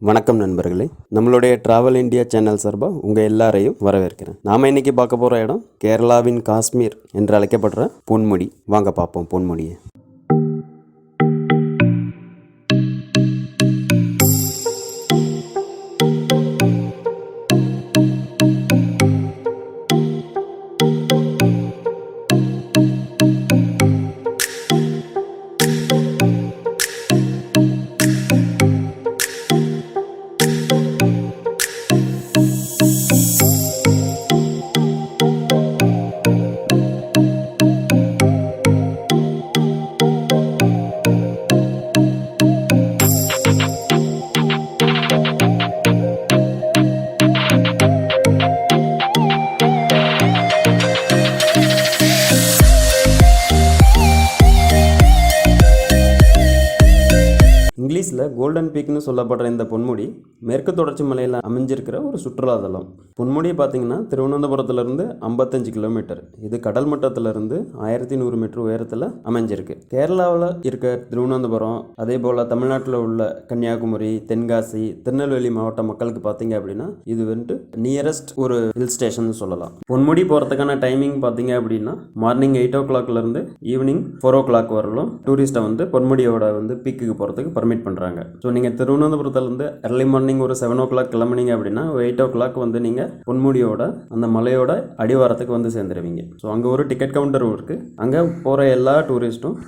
வணக்கம் நண்பர்களே. நம்மளுடைய டிராவல் இந்தியா சேனல் சார்பாக உங்கள் எல்லாரையும் வரவேற்கிறேன். நாம் இன்னைக்கு பார்க்க போகிற இடம் கேரளாவின் காஷ்மீர் என்று அழைக்கப்படுற பொன்முடி. வாங்க பார்ப்போம் பொன்முடியை. இங்கிலீஷில் கோல்டன் பீக்னு சொல்லப்படுற இந்த பொன்முடி மேற்கு தொடர்ச்சி மலையில் அமைஞ்சிருக்கிற ஒரு சுற்றுலாதலம் பொன்முடி பார்த்திங்கன்னா திருவனந்தபுரத்துலேருந்து ஐம்பத்தஞ்சு கிலோமீட்டர் இது கடல் மட்டத்திலிருந்து ஆயிரத்தி நூறு மீட்டர் உயரத்தில் அமைஞ்சிருக்கு. கேரளாவில் இருக்க திருவனந்தபுரம் அதே போல் தமிழ்நாட்டில் உள்ள கன்னியாகுமரி தென்காசி திருநெல்வேலி மாவட்ட மக்களுக்கு பார்த்தீங்க அப்படின்னா இது வந்துட்டு நியரஸ்ட் ஒரு ஹில் ஸ்டேஷன் சொல்லலாம். பொன்முடி போகிறதுக்கான டைமிங் பார்த்தீங்க அப்படின்னா மார்னிங் எயிட் ஓ கிளாக்லேருந்து ஈவினிங் ஃபோர் ஓ கிளாக் வரலும் டூரிஸ்ட்டை வந்து பொன்முடியோட வந்து பீக்குக்கு போகிறதுக்கு பர்மிட் பண்ணுறாங்க ஸோ நீங்கள் திருவனந்தபுரத்துலேருந்து early மார்னிங் ஒரு செவன் ஓ கிளாக் கிளம்புனீங்க அப்படின்னா எயிட் ஓ கிளாக் வந்து நீங்கள் பொன்முடியோட அந்த மலையோட அடிவாரத்துக்கு வந்து சேர்ந்துருவீங்க. ஸோ அங்கே ஒரு டிக்கெட் கவுண்டர் இருக்குது அங்கே போகிற எல்லா டூரிஸ்ட்டும்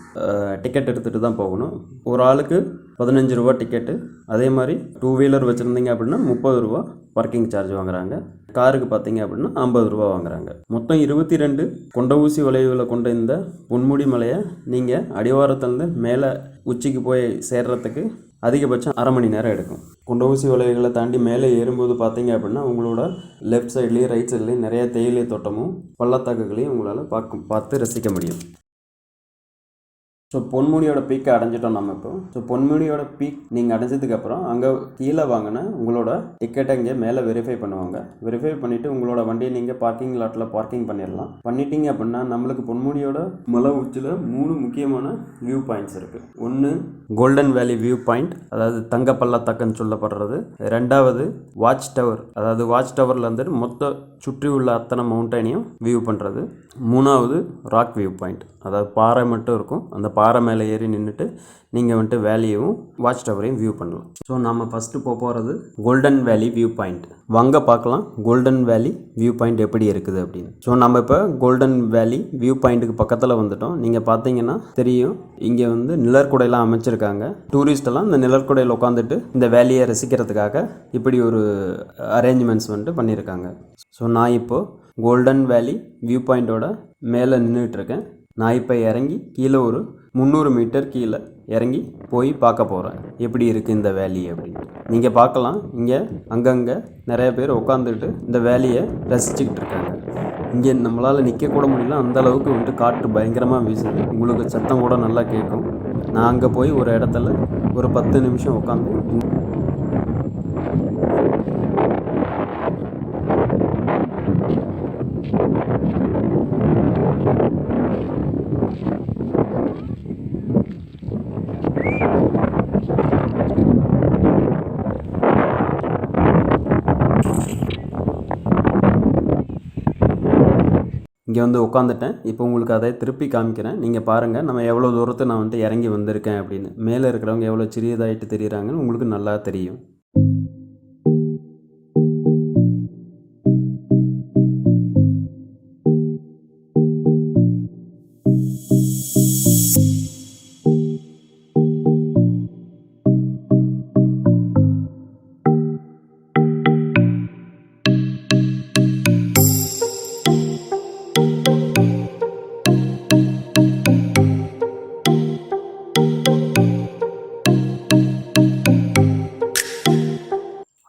டிக்கெட் எடுத்துகிட்டு தான் போகணும். ஒரு ஆளுக்கு பதினஞ்சு ரூபா டிக்கெட்டு அதே மாதிரி டூ வீலர் வச்சுருந்தீங்க அப்படின்னா முப்பது ரூபா பார்க்கிங் சார்ஜ் வாங்குறாங்க. காருக்கு பார்த்தீங்க அப்படின்னா ஐம்பது ரூபா வாங்குறாங்க. மொத்தம் இருபத்தி ரெண்டு கொண்ட ஊசி வளைவில் கொண்ட இந்த பொன்முடி மலையை நீங்கள் அடிவாரத்துலேருந்து மேலே உச்சிக்கு போய் சேர்றதுக்கு அதிகபட்சம் அரை மணி நேரம் எடுக்கும். கொண்ட ஊசி வளைவுகளை தாண்டி மேலே ஏறும்போது பார்த்தீங்க அப்படின்னா உங்களோட லெஃப்ட் சைட்லேயும் ரைட் சைட்லேயும் நிறைய தேயிலை தோட்டமும் பள்ளத்தாக்குகளையும் உங்களால் பார்க்க பார்த்து ரசிக்க முடியும். ஸோ பொன்முடியோட பீக்கை அடைஞ்சிட்டோம் நம்ம இப்போ. ஸோ பொன்முடியோட பீக் நீங்கள் அடைஞ்சதுக்கப்புறம் அங்கே கீழே வாங்கின உங்களோட டிக்கெட்டை இங்கே மேலே வெரிஃபை பண்ணுவாங்க. வெரிஃபை பண்ணிவிட்டு உங்களோட வண்டியை நீங்கள் பார்க்கிங் லாட்டில் பார்க்கிங் பண்ணிடலாம். பண்ணிட்டீங்க அப்படின்னா நம்மளுக்கு பொன்முடியோட மலை உச்சியில் மூணு முக்கியமான வியூ பாயிண்ட்ஸ் இருக்குது ஒன்று கோல்டன் வேலி வியூ பாயிண்ட் அதாவது தங்க பள்ளத்தாக்குன்னு சொல்லப்படுறது. ரெண்டாவது வாட்ச் டவர் அதாவது வாட்ச் டவரில் இருந்துட்டு மொத்த சுற்றி உள்ள அத்தனை மவுண்டனையும் வியூ பண்ணுறது மூணாவது ராக் வியூ பாயிண்ட் அதாவது பாறை மட்டும் இருக்கும். அந்த பாறை மேலே ஏறி நின்றுட்டு நீங்கள் வந்துட்டு வேலியையும் வாட்ச் டவரையும் வியூ பண்ணலாம். ஸோ நம்ம ஃபஸ்ட்டு போக போகிறது கோல்டன் வேலி வியூ பாயிண்ட் வாங்க பார்க்கலாம் கோல்டன் வேலி வியூ பாயிண்ட் எப்படி இருக்குது அப்படின்னு. ஸோ நம்ம இப்போ கோல்டன் வேலி வியூ பாயிண்ட்டுக்கு பக்கத்தில் வந்துட்டோம். நீங்கள் பார்த்தீங்கன்னா தெரியும் இங்கே வந்து நிழற்குடையெல்லாம் அமைச்சிருக்காங்க. டூரிஸ்டெல்லாம் இந்த நிழற்குடையில் உட்காந்துட்டு இந்த வேலியை ரசிக்கிறதுக்காக இப்படி ஒரு அரேஞ்ச்மெண்ட்ஸ் வந்துட்டு பண்ணியிருக்காங்க. ஸோ நான் இப்போது கோல்டன் வேலி வியூ பாயிண்ட்டோட மேலே நின்றுட்டுருக்கேன் நான் இப்போ இறங்கி கீழே ஒரு முந்நூறு மீட்டர் கீழே இறங்கி போய் பார்க்க போகிறேன் எப்படி இருக்குது இந்த வேலி அப்படின்னு. நீங்கள் பார்க்கலாம். இங்கே அங்கங்கே நிறைய பேர் உட்காந்துட்டு இந்த வேலியை ரசிச்சுக்கிட்டு இருக்காங்க இங்கே நம்மளால் நிற்கக்கூட முடியல. அந்த அளவுக்கு வந்துட்டு காற்று பயங்கரமாக வீசுது. உங்களுக்கு சத்தம் கூட நல்லா கேட்கும். நான் அங்கே போய் ஒரு இடத்துல ஒரு பத்து நிமிஷம் உட்காந்து இங்கே வந்து உட்காந்துட்டேன் இப்போ உங்களுக்கு அதை திருப்பி காமிக்கிறேன். நீங்கள் பாருங்கள் நம்ம எவ்வளோ தூரத்தை நான் வந்துட்டு இறங்கி வந்திருக்கேன் அப்படின்னு. மேலே இருக்கிறவங்க எவ்வளோ சிறியதாகிட்டு தெரியுறாங்கன்னு உங்களுக்கு நல்லா தெரியும்.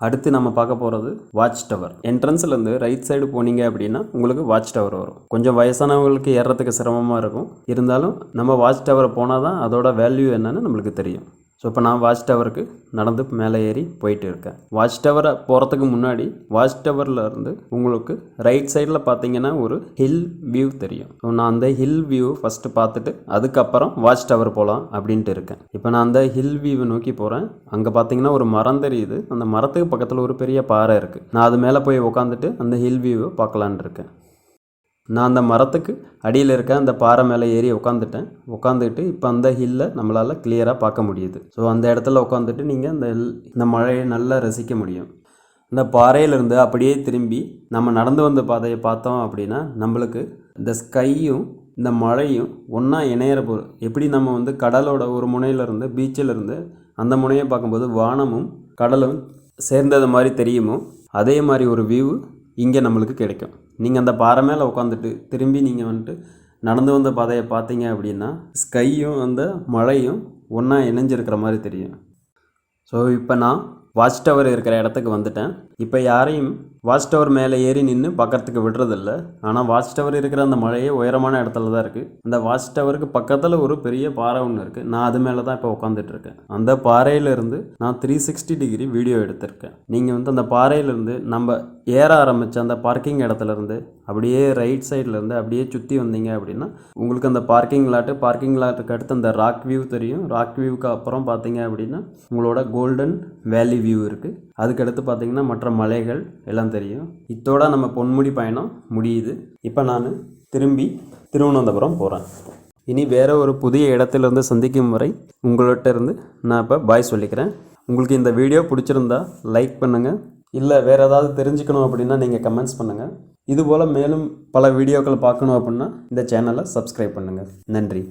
அடுத்து நம்ம பார்க்க போகிறது வாட்ச் டவர் என்ட்ரன்ஸ்லேருந்து ரைட் சைடு போனீங்க அப்படின்னா உங்களுக்கு வாட்ச் டவர் வரும். கொஞ்சம் வயசானவங்களுக்கு ஏறுறதுக்கு சிரமமாக இருக்கும். இருந்தாலும் நம்ம வாட்ச் டவரை போனால் தான் அதோட வேல்யூ என்னன்னு நம்மளுக்கு தெரியும். ஸோ இப்போ நான் வாட்ச் டவருக்கு நடந்து மேலே ஏறி போயிட்டு இருக்கேன் வாட்ச் டவரை போகிறதுக்கு முன்னாடி வாட்ச் டவரில் இருந்து உங்களுக்கு ரைட் சைடில் பார்த்தீங்கன்னா ஒரு ஹில் வியூ தெரியும். ஸோ நான் அந்த ஹில் வியூ ஃபஸ்ட்டு பார்த்துட்டு அதுக்கப்புறம் வாட்ச் டவர் போகலாம் அப்படின்ட்டு இருக்கேன். இப்போ நான் அந்த ஹில் வியூவை நோக்கி போகிறேன் அங்கே பார்த்தீங்கன்னா ஒரு மரம் தெரியுது. அந்த மரத்துக்கு பக்கத்தில் ஒரு பெரிய பாறை இருக்குது நான் அது மேலே போய் உட்காந்துட்டு அந்த ஹில் வியூவை பார்க்கலான் இருக்கேன். நான் அந்த மரத்துக்கு அடியில் இருக்க அந்த பாறை மேலே ஏறி உட்காந்துட்டேன் உட்காந்துக்கிட்டு இப்போ அந்த ஹில்லை நம்மளால் கிளியராக பார்க்க முடியுது. ஸோ அந்த இடத்துல உட்காந்துட்டு நீங்கள் அந்த இந்த மழையை நல்லா ரசிக்க முடியும். இந்த பாறையிலிருந்து அப்படியே திரும்பி நம்ம நடந்து வந்த பாதையை பார்த்தோம் அப்படின்னா நம்மளுக்கு இந்த ஸ்கையும் இந்த மழையும் ஒன்றா இணையிற பொருள் எப்படி நம்ம வந்து கடலோட ஒரு முனையிலேருந்து பீச்சிலிருந்து அந்த முனையை பார்க்கும்போது வானமும் கடலும் சேர்ந்தது மாதிரி தெரியுமோ? அதே மாதிரி ஒரு வியூ இங்கே நம்மளுக்கு கிடைக்கும். நீங்கள் அந்த பாறை மேலே உட்காந்துட்டு திரும்பி நீங்கள் வந்துட்டு நடந்து வந்த பாதையை பார்த்தீங்க அப்படின்னா ஸ்கையும் அந்த மழையும் ஒன்றா இணைஞ்சிருக்கிற மாதிரி தெரியும். ஸோ இப்போ நான் வாட்ச் டவர் இருக்கிற இடத்துக்கு வந்துட்டேன். இப்போ யாரையும் வாட்ச் டவர் மேலே ஏறி நின்று பக்கத்துக்கு விடுறதில்ல. ஆனால் வாட்ச் டவர் இருக்கிற அந்த மலையே உயரமான இடத்துல தான் இருக்குது அந்த வாட்ச் டவருக்கு பக்கத்தில் ஒரு பெரிய பாறை ஒன்று இருக்குது நான் அது மேலே தான் இப்போ உட்காந்துட்டு இருக்கேன் அந்த பாறையிலேருந்து நான் த்ரீ சிக்ஸ்டி டிகிரி வீடியோ எடுத்திருக்கேன். நீங்கள் வந்து அந்த பாறையிலேருந்து நம்ம ஏற ஆரம்பித்த அந்த பார்க்கிங் இடத்துலேருந்து அப்படியே ரைட் சைட்லேருந்து அப்படியே சுற்றி வந்தீங்க அப்படின்னா உங்களுக்கு அந்த பார்க்கிங் லாட்டு பார்க்கிங் லாட்டுக்கு அடுத்து அந்த ராக் வியூ தெரியும். ராக் வியூவுக்கு அப்புறம் பார்த்தீங்க அப்படின்னா உங்களோட கோல்டன் வேலி வியூ இருக்குது அதுக்கடுத்து பார்த்தீங்கன்னா மற்ற மலைகள் எல்லாம் தெரியும். இத்தோட நம்ம பொன்முடி பயணம் முடியுது. இப்போ நான் திரும்பி திருவனந்தபுரம் போகிறேன் இனி வேறு ஒரு புதிய இடத்துலேருந்து சந்திக்கும் வரை உங்கள்கிட்ட இருந்து நான் இப்போ பாய் சொல்லிக்கிறேன். உங்களுக்கு இந்த வீடியோ பிடிச்சிருந்தா லைக் பண்ணுங்கள் இல்லை வேறு ஏதாவது தெரிஞ்சுக்கணும் அப்படின்னா நீங்கள் கமெண்ட்ஸ் பண்ணுங்கள் இதுபோல் மேலும் பல வீடியோக்கள் பார்க்கணும் அப்படின்னா இந்த சேனலை சப்ஸ்கிரைப் பண்ணுங்கள் நன்றி.